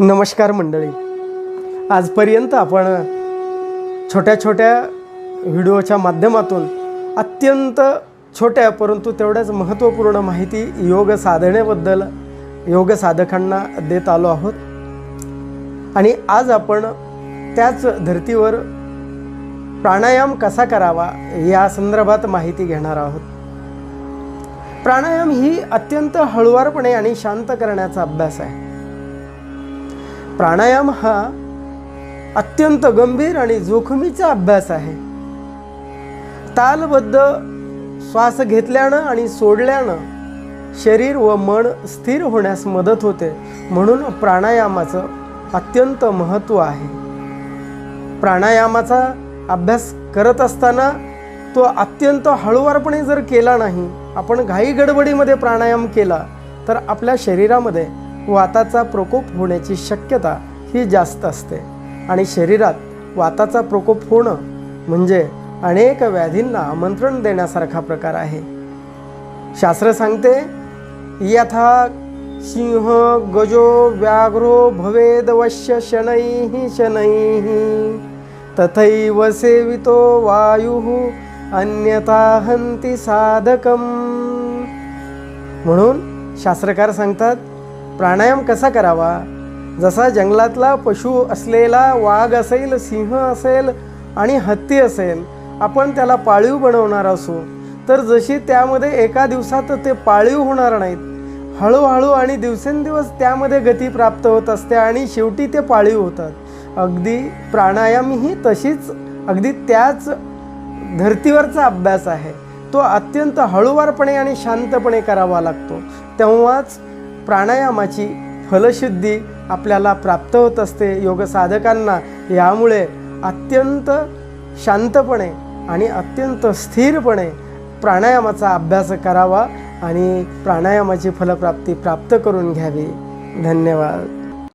नमस्कार मंडळी. आजपर्यंत आपण छोट्या छोट्या व्हिडिओच्या माध्यमातून अत्यंत छोट्या परंतु तेवढ्याच महत्त्वपूर्ण माहिती योग साधनेबद्दल योग साधकांना देत आलो आहोत. आणि आज आपण त्याच धर्तीवर प्राणायाम कसा करावा या संदर्भात माहिती घेणार आहोत. प्राणायाम ही अत्यंत हळुवारपणे आणि शांत करण्याचा अभ्यास आहे. प्राणायाम हा अत्यंत गंभीर आणि जोखमीचा अभ्यास आहे. तालबद्ध श्वास घेतल्यानं आणि सोडल्यानं शरीर व मन स्थिर होण्यास मदत होते म्हणून प्राणायामाचं अत्यंत महत्त्व आहे. प्राणायामाचा अभ्यास करत असताना तो अत्यंत हळुवारपणे जर केला नाही आपण घाई गडबडीमध्ये प्राणायाम केला तर आपल्या शरीरामध्ये वाताचा प्रकोप होण्याची शक्यता ही जास्त असते. आणि शरीरात वाताचा प्रकोप होणं म्हणजे अनेक व्याधींना आमंत्रण देण्यासारखा प्रकार आहे. शास्त्र सांगते यथा सिंह गजो व्याघ्रो भवेदवश्य शनैः शनैः तथैव सेवितो वायुः अन्यथा हंती साधकम। म्हणून शास्त्रकार सांगतात प्राणायाम कसा करावा? जसा जंगलातला पशु असलेला वाघ असेल सिंह असेल आणि हत्ती असेल आपण त्याला पाळीव बनवणार असू. तर जशी त्यामध्ये एका दिवसात ते पाळीव होणार नाहीत हळूहळू आणि दिवसेंदिवस त्यामध्ये गती प्राप्त होत असते आणि शेवटी ते पाळीव होतात. अगदी प्राणायाम ही तशीच अगदी त्याच धर्तीवरचा अभ्यास आहे. तो अत्यंत हळूवारपणे आणि शांतपणे करावा लागतो. तेव्हाच प्राणायामाची फलशुद्धी आपल्याला प्राप्त होत असते. योग साधकांना यामुळे अत्यंत शांतपणे आणि अत्यंत स्थिरपणे प्राणायामाचा अभ्यास करावा आणि प्राणायामाची फलप्राप्ती प्राप्त करून घ्यावी. धन्यवाद.